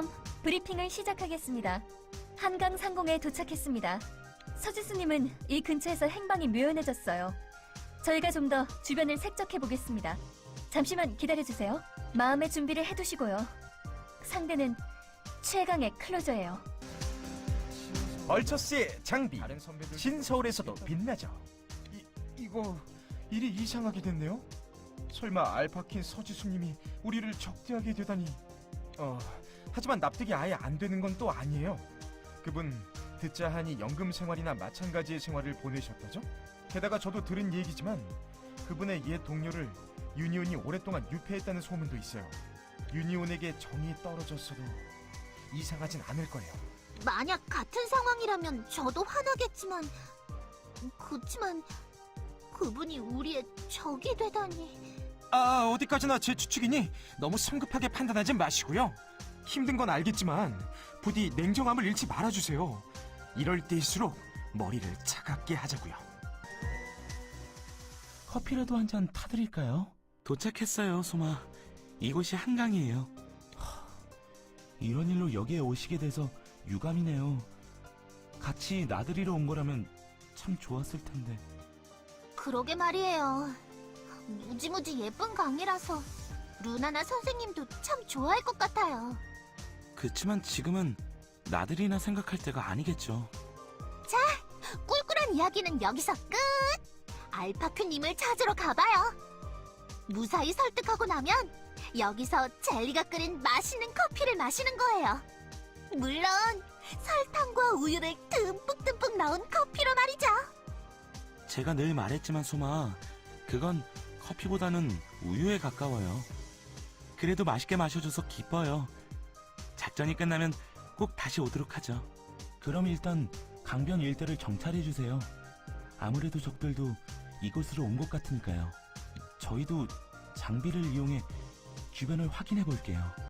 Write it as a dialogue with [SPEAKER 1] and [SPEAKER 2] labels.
[SPEAKER 1] 그럼 브리핑을 시작하겠습니다. 한강 상공에 도착했습니다. 서지수님은 이 근처에서 행방이 묘연해졌어요. 저희가 좀 더 주변을 색적해 보겠습니다. 잠시만 기다려주세요. 마음의 준비를 해두시고요. 상대는 최강의 클로저예요.
[SPEAKER 2] 얼처스의 장비
[SPEAKER 3] 다른 선배들
[SPEAKER 2] 신서울에서도 빛나죠.
[SPEAKER 3] 이 이거 일이 이상하게 됐네요. 설마 알파킨 서지수님이 우리를 적대하게 되다니. 어 하지만 납득이 아예 안 되는 건 또 아니에요. 그분 듣자 하니 연금 생활이나 마찬가지의 생활을 보내셨다죠? 게다가 저도 들은 얘기지만 그분의 옛 동료를 유니온이 오랫동안 유폐했다는 소문도 있어요. 유니온에게 정이 떨어졌어도 이상하진 않을 거예요.
[SPEAKER 4] 만약 같은 상황이라면 저도 화나겠지만 그치만 그분이 우리의 적이 되다니
[SPEAKER 3] 아, 어디까지나 제 추측이니 너무 성급하게 판단하지 마시고요. 힘든 건 알겠지만 부디 냉정함을 잃지 말아주세요. 이럴 때일수록 머리를 차갑게 하자고요.
[SPEAKER 5] 커피라도 한 잔 타드릴까요? 도착했어요, 소마. 이곳이 한강이에요. 하, 이런 일로 여기에 오시게 돼서 유감이네요. 같이 나들이러 온 거라면 참 좋았을 텐데.
[SPEAKER 4] 그러게 말이에요 무지무지 예쁜 강이라서 루나나 선생님도 참 좋아할 것 같아요
[SPEAKER 5] 그치만 지금은 나들이나 생각할 때가 아니겠죠.
[SPEAKER 4] 꿀꿀한 이야기는 여기서 끝 알파큐님을 찾으러 가봐요 무사히 설득하고 나면 여기서 젤리가 끓인 맛있는 커피를 마시는 거예요 물론 설탕과 우유를 듬뿍듬뿍 넣은 커피로 말이죠
[SPEAKER 5] 제가 늘 말했지만 소마, 그건 커피보다는 우유에 가까워요. 그래도 맛있게 마셔줘서 기뻐요. 작전이 끝나면 꼭 다시 오도록 하죠. 그럼 일단 강변 일대를 정찰해 주세요. 아무래도 적들도 이곳으로 온 것 같으니까요. 저희도 장비를 이용해 주변을 확인해 볼게요.